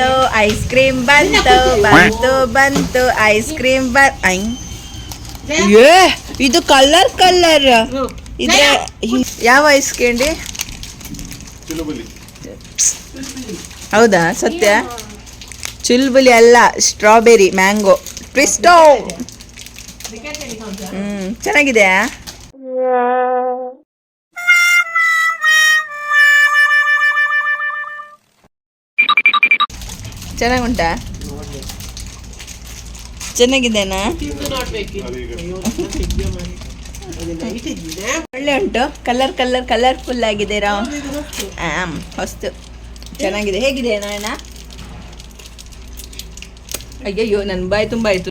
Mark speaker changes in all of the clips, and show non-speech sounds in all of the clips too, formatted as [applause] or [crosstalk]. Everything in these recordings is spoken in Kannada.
Speaker 1: ಬಂತು ಐಸ್ ಕ್ರೀಮ್ ಬಂತು ಬಂತು ಬಂತು ಐಸ್ ಕ್ರೀಮ್ ಏ ಇದು ಕಲರ್ ಕಲರ್ ಇದೆ ಯಾವ ಐಸ್ ಕೇಳಿ ಹೌದಾ ಸತ್ಯ? ಚುಲ್ಬುಲಿ ಅಲ್ಲ ಸ್ಟ್ರಾಬೆರಿ ಮ್ಯಾಂಗೋ ಟ್ವಿಸ್ಟೋ ಹ್ಮ್ ಚೆನ್ನಾಗಿದೆಯಾ? ಚೆನ್ನಾಗುಂಟಾ? ಚೆನ್ನಾಗಿದ್ದೇನಾ? ಒಳ್ಳೆ ಉಂಟು. ಕಲರ್ ಕಲರ್ ಕಲರ್ಫುಲ್ ಆಗಿದೆ ರಾವ್ ಹೊಸ್ತು ಚೆನ್ನಾಗಿದೆ. ಹೇಗಿದೆ ನಾಯಣ ಅಯ್ಯಯ್ಯೋ ನನ್ನ ಬಾಯಿ ತುಂಬ ಆಯ್ತು.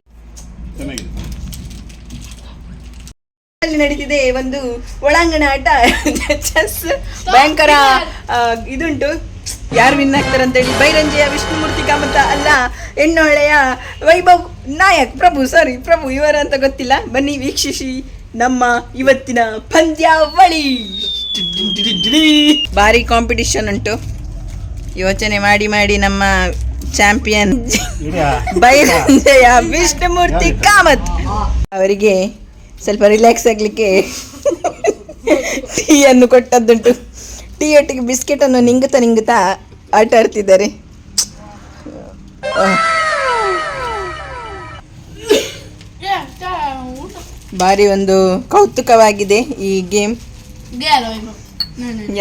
Speaker 1: ಅಲ್ಲಿ ನಡೀತಿದೆ ಒಂದು ಒಳಾಂಗಣ ಆಟ. [laughs] ಚೆಸ್ ಭಯಂಕರ ಇದುಂಟು. ಯಾರು ವಿನ್ ಆಗ್ತಾರೆ ಅಂತೇಳಿ ಬೈರಂಜೆಯ ವಿಷ್ಣುಮೂರ್ತಿ ಕಾಮತ ಅಲ್ಲ ಹೆಣ್ಣೊಳೆಯ ವೈಭವ್ ನಾಯಕ್. ಪ್ರಭು ಸಾರಿ ಪ್ರಭು ಇವರ ಅಂತ ಗೊತ್ತಿಲ್ಲ. ಬನ್ನಿ ವೀಕ್ಷಿಸಿ ನಮ್ಮ ಇವತ್ತಿನ ಪಂದ್ಯಾವಳಿ ಭಾರಿ ಕಾಂಪಿಟಿಷನ್ ಉಂಟು. ಯೋಚನೆ ಮಾಡಿ ಮಾಡಿ ನಮ್ಮ ಚಾಂಪಿಯನ್ ಬೈರಂಜೆಯ ವಿಷ್ಣುಮೂರ್ತಿ ಕಾಮತ್. ಅವರಿಗೆ ಸ್ವಲ್ಪ ರಿಲ್ಯಾಕ್ಸ್ ಆಗ್ಲಿಕ್ಕೆ [laughs] ಟೀ ಅನ್ನು ಕೊಟ್ಟದ್ದುಂಟು. ಟೀ ಒಟ್ಟಿಗೆ ಬಿಸ್ಕೆಟನ್ನು ನಿಂಗುತ್ತಾ ನಿಂಗುತ್ತಾ ಆಟ ಆಡ್ತಿದ್ದಾರೆ. ಭಾರಿ ಒಂದು ಕೌತುಕವಾಗಿದೆ ಈ ಗೇಮ್.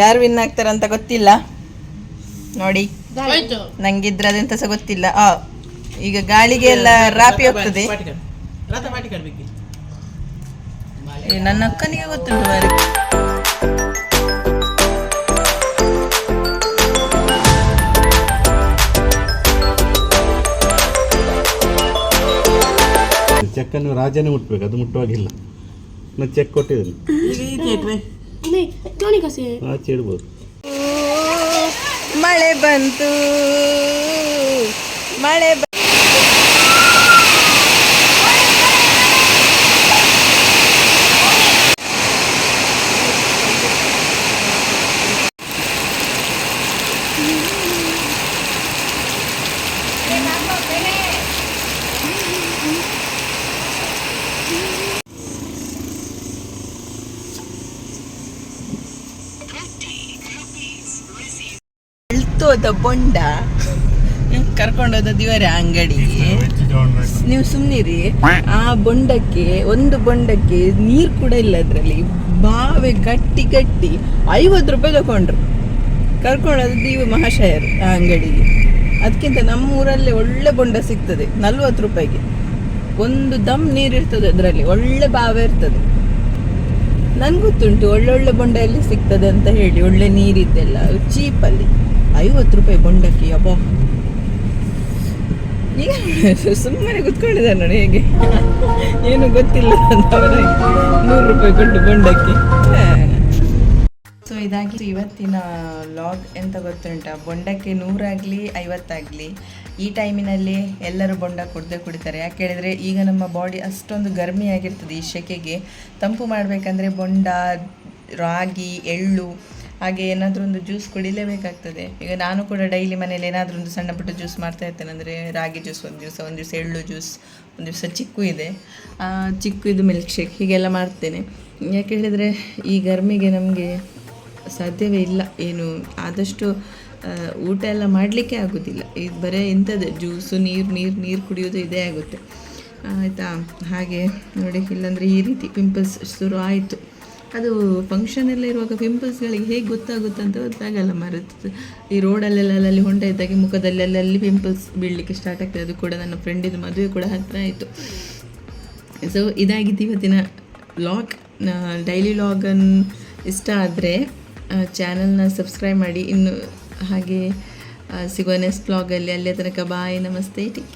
Speaker 1: ಯಾರು ವಿನ್ ಆಗ್ತಾರಂತ ಗೊತ್ತಿಲ್ಲ. ನೋಡಿ. ನಂಗಿದ್ರದೆಂತ ಸಹ ಗೊತ್ತಿಲ್ಲ. ಆ ಈಗ ಗಾಳಿಗೆ ಎಲ್ಲ ರಾಪಿ ಹೋಗ್ತದೆ. ನನ್ನ ಅಕ್ಕನಿಗೆ ಗೊತ್ತುಂಟು
Speaker 2: ಚೆಕ್ಕನ್ನು ರಾಜನೇ ಮುಟ್ಬೇಕು ಅದು ಮುಟ್ಟುವಾಗಿಲ್ಲ. ನಾನು ಚೆಕ್ ಕೊಟ್ಟಿದ್ದೀನಿ. ಆಚೆ ಇಡ್ಬೋದು.
Speaker 1: ಮಳೆ ಬಂತು. ಮಳೆ ಅಳ್ತೋದ ಬೊಂಡ? ಕರ್ಕೊಂಡೋದ ದಿವರ ಅಂಗಡಿಗೆ ನೀವು ಸುಮ್ಮನಿರಿ ಆ ಬೊಂಡಕ್ಕೆ ಒಂದು ಬೊಂಡಕ್ಕೆ ನೀರು ಕೂಡ ಇಲ್ಲ ಅದರಲ್ಲಿ. ಬಾವೆ ಗಟ್ಟಿ ಗಟ್ಟಿ ಐವತ್ತು ರೂಪಾಯಿ ತಗೊಂಡ್ರು. ಕರ್ಕೊಂಡೋದ ದೀವ ಮಹಾಶಯರು ಆ ಅಂಗಡಿಗೆ. ಅದಕ್ಕಿಂತ ನಮ್ಮ ಊರಲ್ಲೇ ಒಳ್ಳೆ ಬೊಂಡ ಸಿಗ್ತದೆ ನಲ್ವತ್ತು ರೂಪಾಯಿಗೆ. ಒಂದು ದಮ್ ನೀರು ಇರ್ತದೆ ಅದರಲ್ಲಿ ಒಳ್ಳೆ ಬಾವೆ ಇರ್ತದೆ. ನನ್ಗೊತ್ತುಂಟು ಒಳ್ಳೊಳ್ಳೆ ಬೊಂಡ ಎಲ್ಲಿ ಸಿಗ್ತದೆ ಅಂತ ಹೇಳಿ ಒಳ್ಳೆ ನೀರಿದ್ದೆಲ್ಲ ಚೀಪಲ್ಲಿ. ಐವತ್ತು ರೂಪಾಯಿ ಬೊಂಡಕ್ಕಿ ಅಪ್ಪ [laughs] ಸುಮ್ಮನೆ ಕುತ್ಕೊಂಡಿದ್ದಾರೆ ನೋಡಿ ಹೇಗೆ. [laughs] ಏನು ಗೊತ್ತಿಲ್ಲ ಅಂತ ನೂರು ರೂಪಾಯಿ ಕೊಟ್ಟು ಬೊಂಡಕ್ಕಿ ಸೊ ಇದಾಗಿ ಇವತ್ತಿನ ಲಾಗ್ ಎಂತ ಗೊತ್ತುಂಟ? ಬೊಂಡಕ್ಕೆ ನೂರಾಗಲಿ, ಐವತ್ತಾಗಲಿ. ಈ ಟೈಮಿನಲ್ಲಿ ಎಲ್ಲರೂ ಬೊಂಡ ಕುಡ್ದೇ ಕುಡಿತಾರೆ. ಯಾಕೆ ಹೇಳಿದರೆ, ಈಗ ನಮ್ಮ ಬಾಡಿ ಅಷ್ಟೊಂದು ಗರ್ಮಿ ಆಗಿರ್ತದೆ ಈ ಸೆಕೆಗೆ ತಂಪು ಮಾಡಬೇಕಂದ್ರೆ ಬೊಂಡ ರಾಗಿ, ಎಳ್ಳು ಹಾಗೆ ಏನಾದರೂ ಒಂದು ಜ್ಯೂಸ್ ಕುಡಿಲೇಬೇಕಾಗ್ತದೆ. ಈಗ ನಾನು ಕೂಡ ಡೈಲಿ ಮನೇಲಿ ಏನಾದರೂ ಒಂದು ಸಣ್ಣ ಪುಟ್ಟ ಜ್ಯೂಸ್ ಮಾಡ್ತಾ ಇರ್ತೇನೆ. ಅಂದರೆ ರಾಗಿ ಜ್ಯೂಸ್ ಒಂದು ದಿವಸ ಒಂದು ದಿವಸ ಎಳ್ಳು ಜ್ಯೂಸ್ ಒಂದು ದಿವಸ ಚಿಕ್ಕು ಇದೆ. ಚಿಕ್ಕು ಇದು ಮಿಲ್ಕ್ ಶೇಕ್ ಹೀಗೆಲ್ಲ ಮಾಡ್ತೇನೆ. ಯಾಕೆ ಹೇಳಿದರೆ ಈ ಗರ್ಮಿಗೆ ನಮಗೆ ಸಾಧ್ಯವೇ ಇಲ್ಲ. ಏನು, ಆದಷ್ಟು ಊಟ ಎಲ್ಲ ಮಾಡಲಿಕ್ಕೆ ಆಗೋದಿಲ್ಲ. ಇದು ಬರೀ ಇಂಥದ್ದೇ ಜ್ಯೂಸು ನೀರು ನೀರು ನೀರು ಕುಡಿಯೋದು ಇದೇ ಆಗುತ್ತೆ. ಆಯಿತಾ? ಹಾಗೆ ನೋಡಿ, ಇಲ್ಲಾಂದರೆ ಈ ರೀತಿ ಪಿಂಪಲ್ಸ್ ಶುರು ಆಯಿತು. ಅದು ಫಂಕ್ಷನ್ ಎಲ್ಲ ಇರುವಾಗ ಪಿಂಪಲ್ಸ್ಗಳಿಗೆ ಹೇಗೆ ಗೊತ್ತಾಗುತ್ತೆ ಅಂತ ಗೊತ್ತಾಗಲ್ಲ ಮರೆತು ಈ ರೋಡಲ್ಲೆಲ್ಲ ಅಲ್ಲಲ್ಲಿ ಹೊಂಡ ಇದ್ದಾಗೆ, ಮುಖದಲ್ಲಿ ಅಲ್ಲಲ್ಲಿ ಪಿಂಪಲ್ಸ್ ಬೀಳಲಿಕ್ಕೆ ಸ್ಟಾರ್ಟ್ ಆಗ್ತದೆ. ಅದು ಕೂಡ ನನ್ನ ಫ್ರೆಂಡಿದು ಮದುವೆ ಕೂಡ ಹತ್ತಿರ ಆಯಿತು. ಸೊ ಇದಾಗಿತ್ತು ಇವತ್ತಿನ ಲಾಗ್ ಡೈಲಿ ಲಾಗನ್ ಇಷ್ಟ ಆದರೆ ಚಾನಲ್ನ ಸಬ್ಸ್ಕ್ರೈಬ್ ಮಾಡಿ. ಇನ್ನು ಹಾಗೆ ಸಿಗೋ ಸಿಗುವ ನೆಕ್ಸ್ಟ್ ಬ್ಲಾಗಲ್ಲಿ ಅಲ್ಲೇ. ತನಕ ಬಾಯ್ ನಮಸ್ತೆ ಟೇಕ್